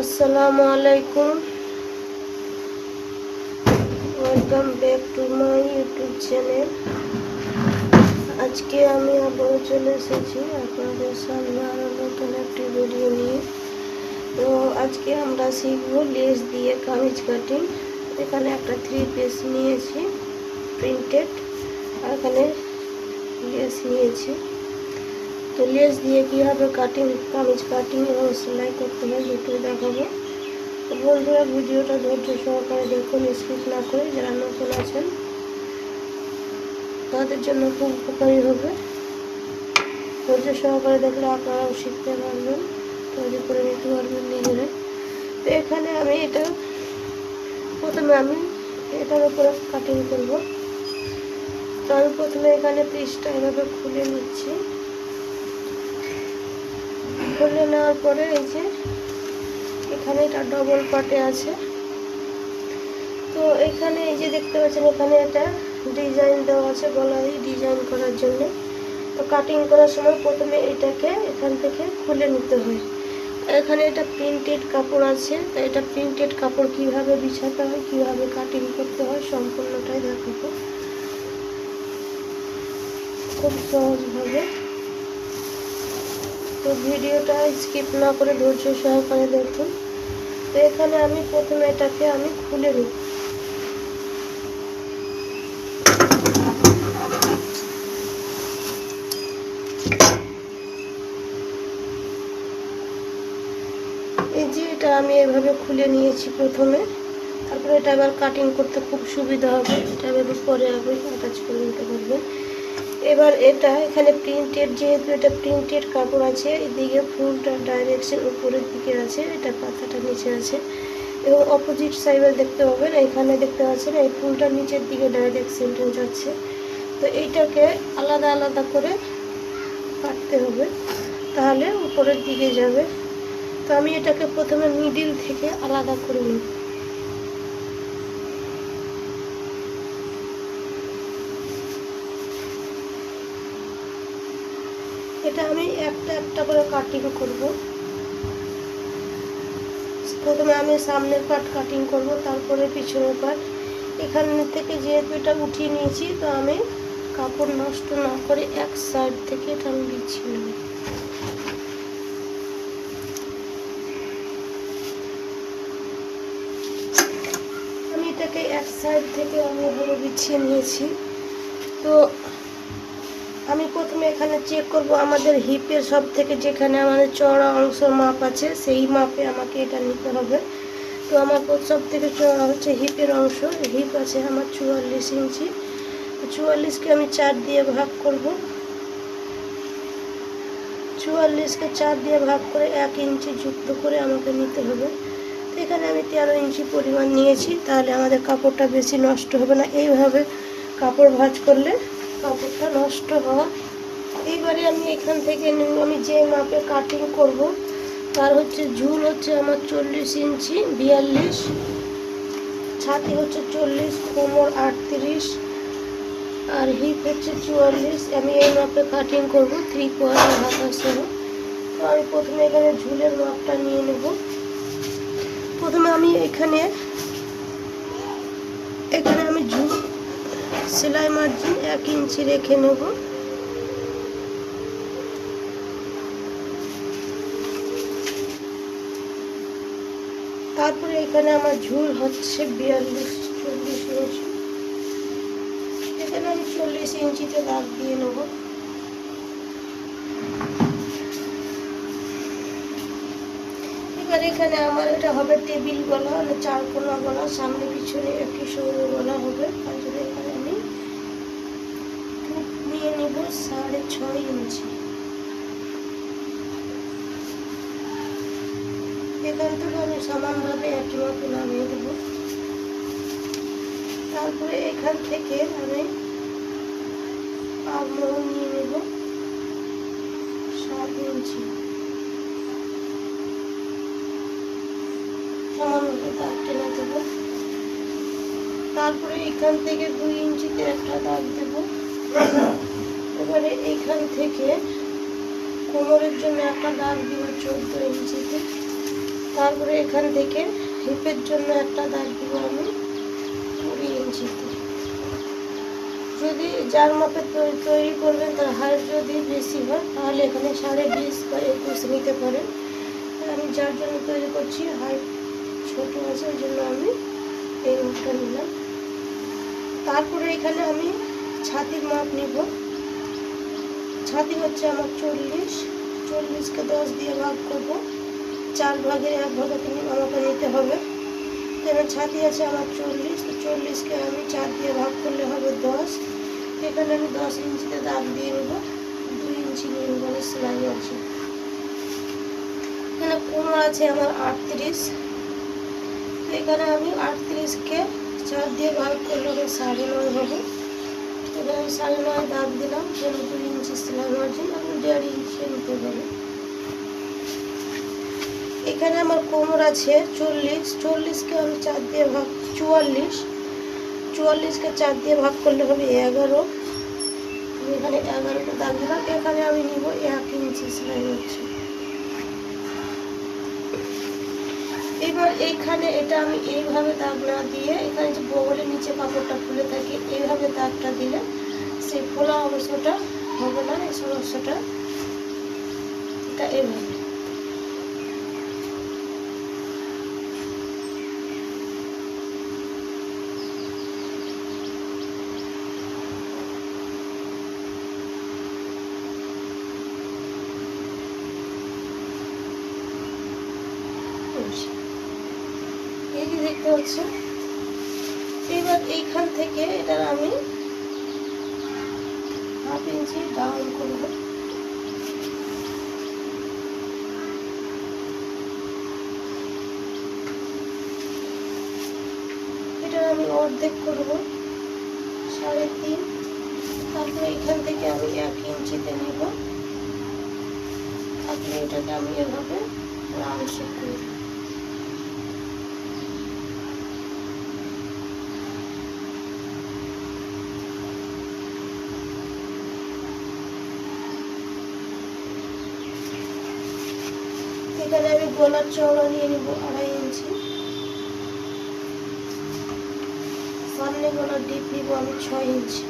আসসালামু আলাইকুম। Welcome back to my YouTube channel আজকে আমি আবারও চলে এসেছি আপনাদের সামনে আরও নতুন একটি ভিডিও নিয়ে। তো আজকে আমরা শিখব লেস দিয়ে কামিজ কাটিং এখানে একটা থ্রি পিস নিয়েছি প্রিন্টেড এখানে লেস নিয়েছি। তো লেস দিয়ে কীভাবে কাটিং কামিজ কাটিং এবং সেলাই করতে হয় সেটা দেখাবো। তো বন্ধুরা, ভিডিওটা ধৈর্য সহকারে দেখুন স্কিপ না করে যারা নতুন আছেন, তাদের জন্য খুব উপকারী হবে। ধৈর্য সহকারে দেখলে আপনারাও শিখতে পারবেন, তৈরি করে নিতে পারবেন নিজেরা। তো এখানে আমি এটা, প্রথমে আমি এটার উপরে কাটিং করব। তো আমি প্রথমে এখানে পিসটা এভাবে খুলে নিচ্ছি। খুলে নেওয়ার পরে এই যে এখানে এটা ডবল পাটে আছে। তো এখানে এই যে দেখতে পাচ্ছেন, এখানে এটা ডিজাইন দেওয়া আছে গলায় ডিজাইন করার জন্য। তো কাটিং করার সময় প্রথমে এটাকে এখান থেকে খুলে নিতে হয়। এখানে এটা প্রিন্টেড কাপড় আছে, তো এটা প্রিন্টেড কাপড় কীভাবে বিছাতে হয়, কীভাবে কাটিং করতে হয় সম্পূর্ণটাই দেখাবো। খুব সহজভাবে। তো ভিডিওটা স্কিপ না করে ধৈর্য সহকারে দেখুন। তো এখানে আমি প্রথমে এটাকে আমি খুলে নিই। এই যে এটা আমি এভাবে খুলে নিয়েছি প্রথমে। তারপরে এটা এবার কাটিং করতে খুব সুবিধা হবে। এটা এভাবে পরে আগে অ্যাটাচ করে নিতে পারবেন। এবার এটা এখানে প্রিন্টেড যেহেতু এটা প্রিন্টেড কাপড় আছে, এদিকে ফুলটা ডাইরেকশন উপরের দিকে আছে, এটা পাতাটা নিচে আছে। এবং অপোজিট সাইডে দেখতে পাবেন, এখানে দেখতে পাচ্ছেন, এই ফুলটা নিচের দিকে ডাইরেকশনটা যাচ্ছে। তো এইটাকে আলাদা আলাদা করে কাটতে হবে, তাহলে উপরের দিকে যাবে। তো আমি এটাকে প্রথমে মিডিল থেকে আলাদা করে নিই। এটা আমি একটা একটা করে কাটিং করব। প্রথমে আমি সামনের পার্ট কাটিং করব, তারপরে পিছনের পার্ট এখান থেকে যেহেতু এটা উঠিয়ে নিয়েছি, তো আমি কাপড় নষ্ট না করে এক সাইড থেকে এটা আমি বিছিয়ে নেব। আমি এটাকে এক সাইড থেকে আমি এভাবে বিছিয়ে নিয়েছি। তো আমি প্রথমে এখানে চেক করব আমাদের হিপের সব থেকে যেখানে আমাদের চড়া অংশ মাপ আছে, সেই মাপে আমাকে এটা নিতে হবে। তো আমার সব থেকে চড়া হচ্ছে হিপের অংশ। হিপ আছে আমার চুয়াল্লিশ ইঞ্চি। চুয়াল্লিশকে আমি চার দিয়ে ভাগ করব। চুয়াল্লিশকে চার দিয়ে ভাগ করে এক ইঞ্চি যুক্ত করে আমাকে নিতে হবে। তো এখানে আমি তেরো ইঞ্চি পরিমাণ নিয়েছি, তাহলে আমাদের কাপড়টা বেশি নষ্ট হবে না। এইভাবে কাপড় ভাঁজ করলে কাপড়টা নষ্ট হয়। এইবারে আমি এখান থেকে আমি যে মাপে কাটিং করব, তার হচ্ছে ঝুল হচ্ছে আমার চল্লিশ ইঞ্চি, বিয়াল্লিশ। ছাতি হচ্ছে চল্লিশ, কোমর আটত্রিশ, আর হিপ হচ্ছে চুয়াল্লিশ। আমি এই মাপে কাটিং করব থ্রি কোয়ার্টার হাতা সহ তো আমি প্রথমে এখানে ঝুলের মাপটা নিয়ে নেব। প্রথমে আমি এখানে আমি ঝুল সেলাই মার্জিন এক ইঞ্চি রেখে নেব। তারপরে এখানে আমার ঝুল হচ্ছে বিয়াল্লিশ, চল্লিশ ইঞ্চি। এখানে আমি চল্লিশ ইঞ্চিতে দাগ দিয়ে নেব। এবার এখানে আমার এটা হবে টেবিল গলা মানে চার কোনা গলা, সামনে পিছনে একই সঙ্গে গলা হবে। তার জন্য এখানে আমি সাড়ে ছয় ইঞ্চি। এখান থেকে আমি সমানভাবে একই মতো নামিয়ে দেবো। তারপরে এখান থেকে আমি পাগমোহন নিয়ে নেব সাত ইঞ্চি। সমানভাবে দাগ টেনে দেবো। তারপরে এখান থেকে দুই ইঞ্চিতে একটা দাগ দেবো। এবারে এখান থেকে কোমরের জন্য একটা দাগ দিব চোদ্দ ইঞ্চিতে। তারপরে এখান থেকে হিপের জন্য একটা দাগ দিব আমি কুড়ি ইঞ্চিতে। যদি যার মাপে তৈরি করবেন, তার হাইট যদি বেশি হয়, তাহলে এখানে সাড়ে বিশ বা একুশ নিতে পারেন। আমি যার জন্য তৈরি করছি, হাইট ছোট আছে, ওই জন্য আমি এই মাপটা নিলাম। তারপরে এখানে আমি ছাতির মাপ নিব। ছাতি হচ্ছে আমার চল্লিশ। চল্লিশকে দশ দিয়ে ভাগ করব। চার ভাগের এক ভাগে আমাকে নিতে হবে। কেন ছাতি আছে আমার চল্লিশ, তো চল্লিশকে আমি চার দিয়ে ভাগ করলে হবে দশ। এখানে আমি দশ ইঞ্চিতে দাগ দিয়ে নেব। দুই ইঞ্চি নিয়ে নেব আমি সেলাই আছে। এখানে কোমর আছে আমার আটত্রিশ। তো এখানে আমি আটত্রিশকে চার দিয়ে ভাগ করলে হবে সাড়ে নয় হবে। এখানে আমি সাড়ে নয় দাগ দিলাম দুই ইঞ্চি সেলাই মার্জিন আপনি দেড় ইঞ্চি নিতে পারেন এখানে আমার কোমর আছে চল্লিশ। চল্লিশকে আমি চার দিয়ে ভাগ, চুয়াল্লিশ। চুয়াল্লিশকে চার দিয়ে ভাগ করলে হবে এগারো। এখানে এগারোটা দাগ দিলাম, এখানে আমি নিব এক ইঞ্চি সেলাই হচ্ছে। এবার এইখানে এটা আমি এইভাবে দাগ না দিয়ে, এখানে যে বগলের নিচে কাপড়টা খুলে থাকে, এইভাবে দাগটা দিলে সেই ফোলা অংশটা হবে না এই সমস্যাটা এটা এইভাবে এই যে দেখতে পাচ্ছ ইঞ্চি ডাউন করব এটা আমি অর্ধেক করব, সাড়ে তিন। তারপরে এখান থেকে আমি এক ইঞ্চিতে নিব। তারপরে এটাকে আমি এভাবে রাউন্ড শেপ করব এখানে জল নিয়ে নিব আড়াই ইঞ্চি। সামনে গোলাপ ডিপ নিব আমি ছয় ইঞ্চি।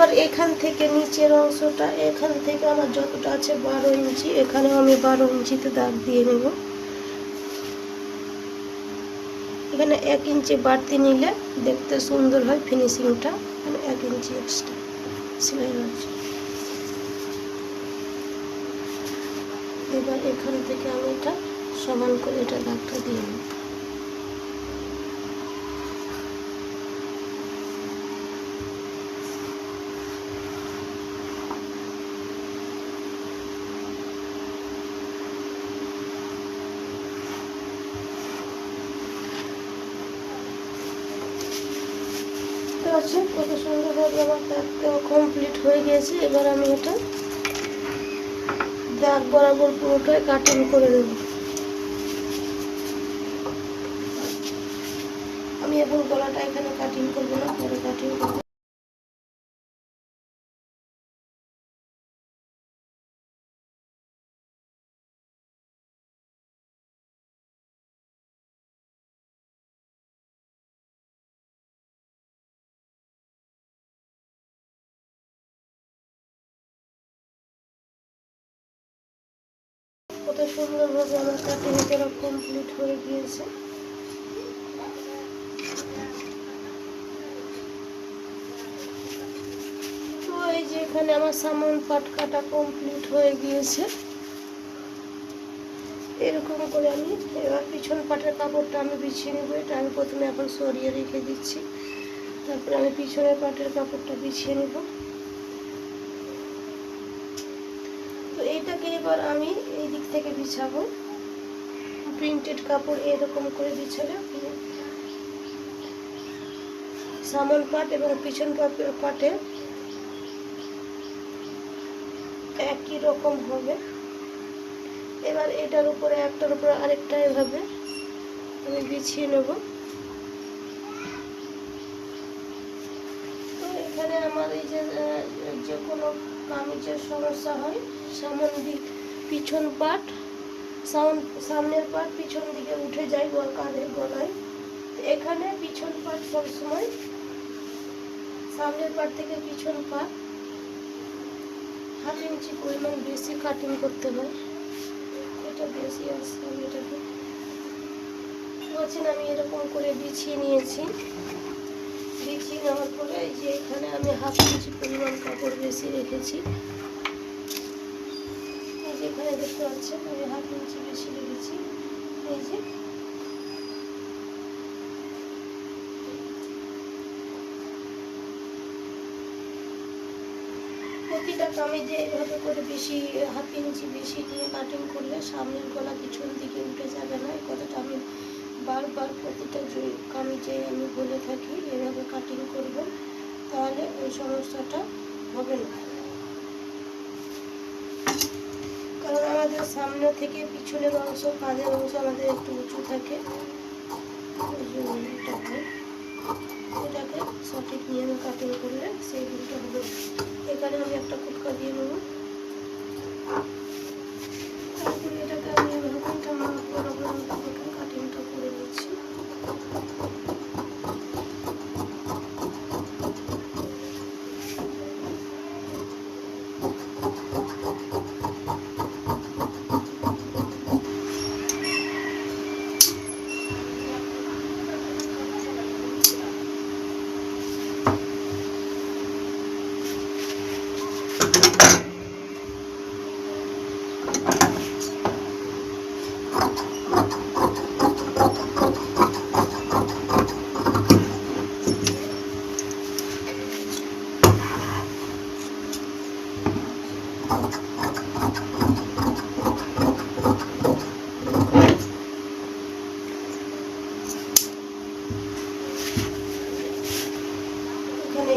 এবার এখান থেকে নিচের অংশটা, এখান থেকে আমার যতটা আছে বারো ইঞ্চি, এখানেও আমি বারো ইঞ্চিতে দাগ দিয়ে নেব। এখানে এক ইঞ্চি বাড়তি নিলে দেখতে সুন্দর হয় ফিনিশিংটা মানে এক ইঞ্চি এক্সট্রা সেলাই হচ্ছে। এবার এখান থেকে আমি এটা সমান করে এটা দাগটা দিয়ে নেব। দেখতে পাচ্ছেন কত সুন্দরভাবে আমার দাগ কমপ্লিট হয়ে গিয়েছে। এবার আমি এটা দাগ বরাবর পুরোটাই কাটিং করে দেব। আমি এখন গলাটা এখানে কাটিং করব না, পরে কাটিং করব। কত সুন্দরভাবে আমার কাটিং করা কমপ্লিট হয়ে গিয়েছে। তো এই যে এখানে আমার সামন পাট কাটা কমপ্লিট হয়ে গিয়েছে। এরকম করে আমি এবার পিছন পাটের কাপড়টা আমি বিছিয়ে নেব। এটা আমি প্রথমে এখন সরিয়ে রেখে দিচ্ছি। তারপরে আমি পিছনের পাটের কাপড়টা বিছিয়ে নেব তো এইটাকে এবার আমি এই দিক থেকে বিছাবো। প্রিন্টেড কাপড় এরকম করে বিছালে সামন পাট এবং পিছন পাট- একই রকম হবে। এবার এটার উপরে, একটার উপরে আরেকটা এভাবে আমি বিছিয়ে নেব। তো এখানে আমার এই যে যে কোনো কামিজের সমস্যা হয় সামন দিক পিছন পাট সাউন্ড সামনের পাট পিছন দিকে উঠে যায় কাঁধের গলায়। এখানে পিছন পাট সবসময়, সামনের পাট থেকে পিছন পাট। হাফ ইঞ্চি পরিমাণ বেশি কাটিং করতে হয়। এটা বেশি আসছে আমি এটাকে। বলছেন আমি এরকম করে বিছিয়ে নিয়েছি। বিছিয়ে নেওয়ার পরে এই যে এখানে আমি হাফ ইঞ্চি পরিমাণ কাপড় বেশি রেখেছি। এই যে এখানে দেখতে পাচ্ছেন, আমি হাফ ইঞ্চি বেশি রেখেছি। এই যে প্রতিটা কামিজে এইভাবে করে বেশি, হাফ ইঞ্চি বেশি নিয়ে কাটিং করলে সামনের গলা পিছন দিকে উঠে যাবে না। এই কথাটা আমি বারবার প্রতিটা যে- কামিজে আমি বলে থাকি, এভাবে কাটিং করব, তাহলে ওই সমস্যাটা হবে না। কারণ আমাদের সামনে থেকে পিছনের অংশ কাঁধের অংশ আমাদের একটু উঁচু থাকে। ওই জন্য এটা হয়, এটাকে সঠিক নিয়মে কাটিং করলে সেই ভুলটা হবে এখানে আমি একটা কুটকা দিয়ে নেব।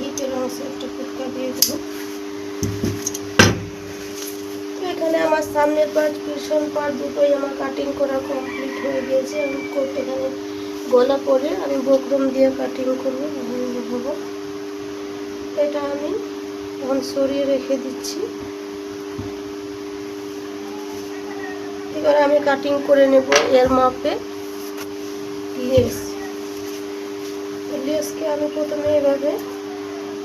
হিপের অংশে একটা ফুটকা দিয়ে দেবো। এখানে আমার সামনের পার্ট পিছন পার্ট দুটোই আমার কাটিং করা কমপ্লিট হয়ে গিয়েছে। আমি কোট এখানে গলা পরে আমি বকরম দিয়ে কাটিং করব দেখাবো এটা আমি এখন সরিয়ে রেখে দিচ্ছি। এবার আমি কাটিং করে নেব এর মাপে লেস লেসকে আমি প্রথমে এভাবে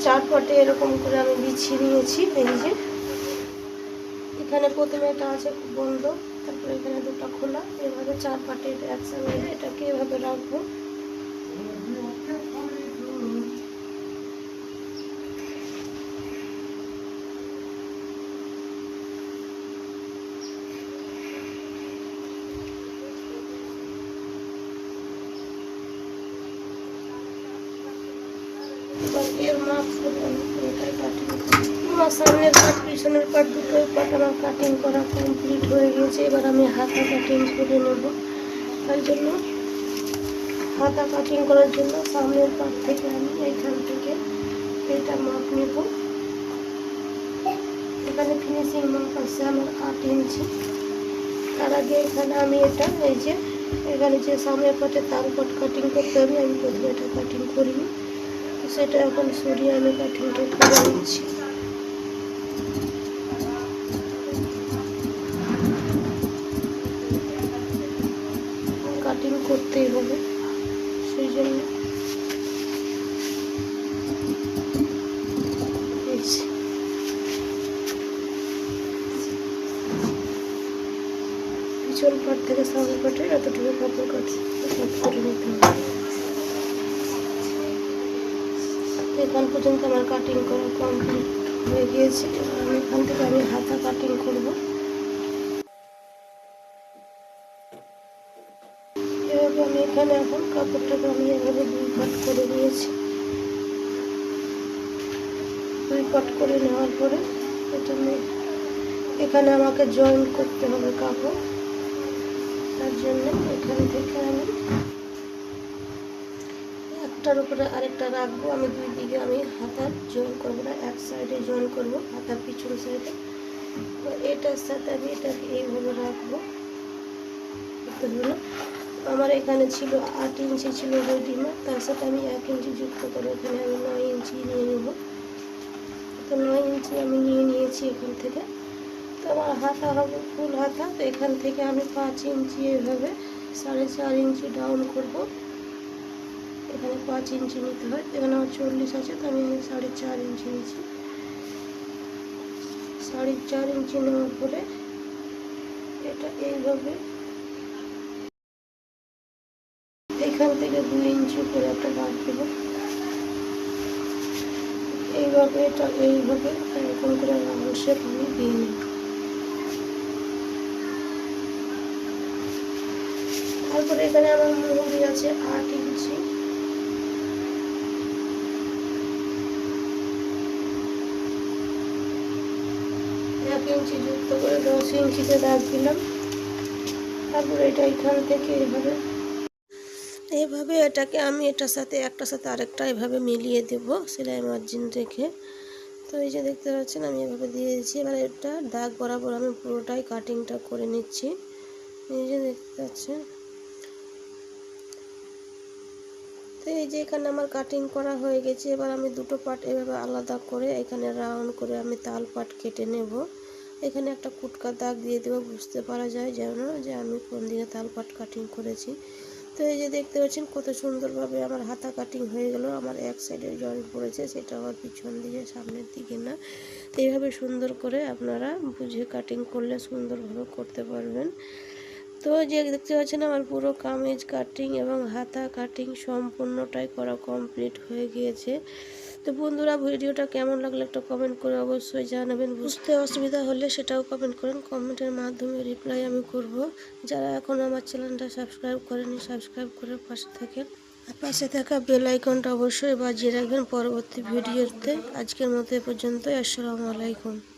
চার ফটে এরকম করে আমি বিছিয়ে নিয়েছি বেরিজে এখানে প্রথমে এটা আছে বন্ধ, তারপরে এখানে দুটো খোলা। এভাবে চার পাটে এটা একসঙ্গে এটাকে এভাবে রাখব। পাট পিছনের পাট দুটোই পাট আমার কাটিং করা কমপ্লিট হয়ে গিয়েছে এবার আমি হাতা কাটিং করে নেব। তার জন্য হাতা কাটিং করার জন্য সামনের পাট থেকে আমি এইখান থেকে এটা মাপ নেব। এখানে ফিনিশিং মাপ আছে আমার আট ইঞ্চি তার আগে এখানে আমি এটা, এই যে এখানে যে সামনের পাটে তার পাট কাটিং করতে হবে, আমি প্রথমে এটা কাটিং করিনি। সেটা এখন সরিয়ে আমি কাটিংটা করে নিচ্ছি। এখান পর্যন্ত আমার কাটিং করা কমপ্লিট হয়ে গিয়েছে, আমি এখান থেকে আমি হাতা কাটিং করব। এভাবে আমি এখানে এখন কাপড়টাকে আমি এভাবে দুই পাট করে নিয়েছি। দুই পাট করে নেওয়ার পরে এটা আমি, এখানে আমাকে জয়েন করতে হবে কাপড়। তার জন্য এখান থেকে আমি একটার উপরে আরেকটা রাখব, আমি দুই দিকে আমি হাতার জয়েন করব না, এক সাইডে জয়েন করব, হাতার পিছন সাইডে তো এটার সাথে আমি এটাকে এইভাবে রাখব। আমার এখানে ছিল আট ইঞ্চি ছিল রেডিমেড তার সাথে আমি এক ইঞ্চি যুক্ত করে এখানে আমি নয় ইঞ্চি নিয়ে নেব। তো নয় ইঞ্চি আমি নিয়ে নিয়েছি এখান থেকে। তো আমার হাতা হবে ফুল হাতা, তো এখান থেকে আমি পাঁচ ইঞ্চি এভাবে সাড়ে চার ইঞ্চি ডাউন করব। এখানে পাঁচ ইঞ্চি নিতে হয়। এখানে আমার চল্লিশ আছে, তো আমি সাড়ে চার ইঞ্চি নিচ্ছি সাড়ে চার ইঞ্চি নেওয়ার পরে এটা এইভাবে এখান থেকে দুই ইঞ্চি করে একটা বাদ দেব। এইভাবে এটা এইভাবে এরকম করে রাউন্ড আমি দিয়ে নিই তারপরে এখানে আমার মুহুরি আছে আট ইঞ্চি। ইঞ্চি যুক্ত করে দশ ইঞ্চিতে দাগ দিলাম। তারপরে এটা এখান থেকে এভাবে এইভাবে এটাকে আমি এটার সাথে একটার সাথে আরেকটা এভাবে মিলিয়ে দেব সেলাই মার্জিন রেখে। তো এই যে দেখতে পাচ্ছেন, আমি এভাবে দিয়ে দিচ্ছি এবার এটা দাগ বরাবর আমি পুরোটাই কাটিংটা করে নিচ্ছি। এই যে দেখতে পাচ্ছেন। তো এই যে এখানে আমার কাটিং করা হয়ে গেছে। এবার আমি দুটো পার্ট এভাবে আলাদা করে এখানে রাউন্ড করে আমি তাল পাট কেটে নেব। এখানে একটা কুটকা দাগ দিয়ে দেবো, বুঝতে পারা যায় যেন যে আমি কোন দিকে তাল পাট কাটিং করেছি। তো এই যে দেখতে পাচ্ছেন কত সুন্দরভাবে আমার হাতা কাটিং হয়ে গেল, আমার এক সাইডে জয়েন্ট পড়েছে, সেটা আবার পিছন দিকে, সামনের দিকে না। তো এইভাবে সুন্দর করে আপনারা বুঝে কাটিং করলে সুন্দরভাবে করতে পারবেন। তো যে দেখতে পাচ্ছেন আমার পুরো কামিজ কাটিং এবং হাতা কাটিং সম্পূর্ণটাই করা কমপ্লিট হয়ে গিয়েছে। তো বন্ধুরা, ভিডিওটা কেমন লাগল একটা কমেন্ট করে অবশ্যই জানাবেন। বুঝতে অসুবিধা হলে সেটাও কমেন্ট করেন। কমেন্টের মাধ্যমে রিপ্লাই আমি করব। যারা এখন আমার চ্যানেলটা সাবস্ক্রাইব করেনি সাবস্ক্রাইব করে পাশে থাকেন। আর পাশে থাকা বেল আইকনটা অবশ্যই বাজিয়ে রাখবেন পরবর্তী ভিডিওতে। আজকের মতো এ পর্যন্ত আসসালামু আলাইকুম।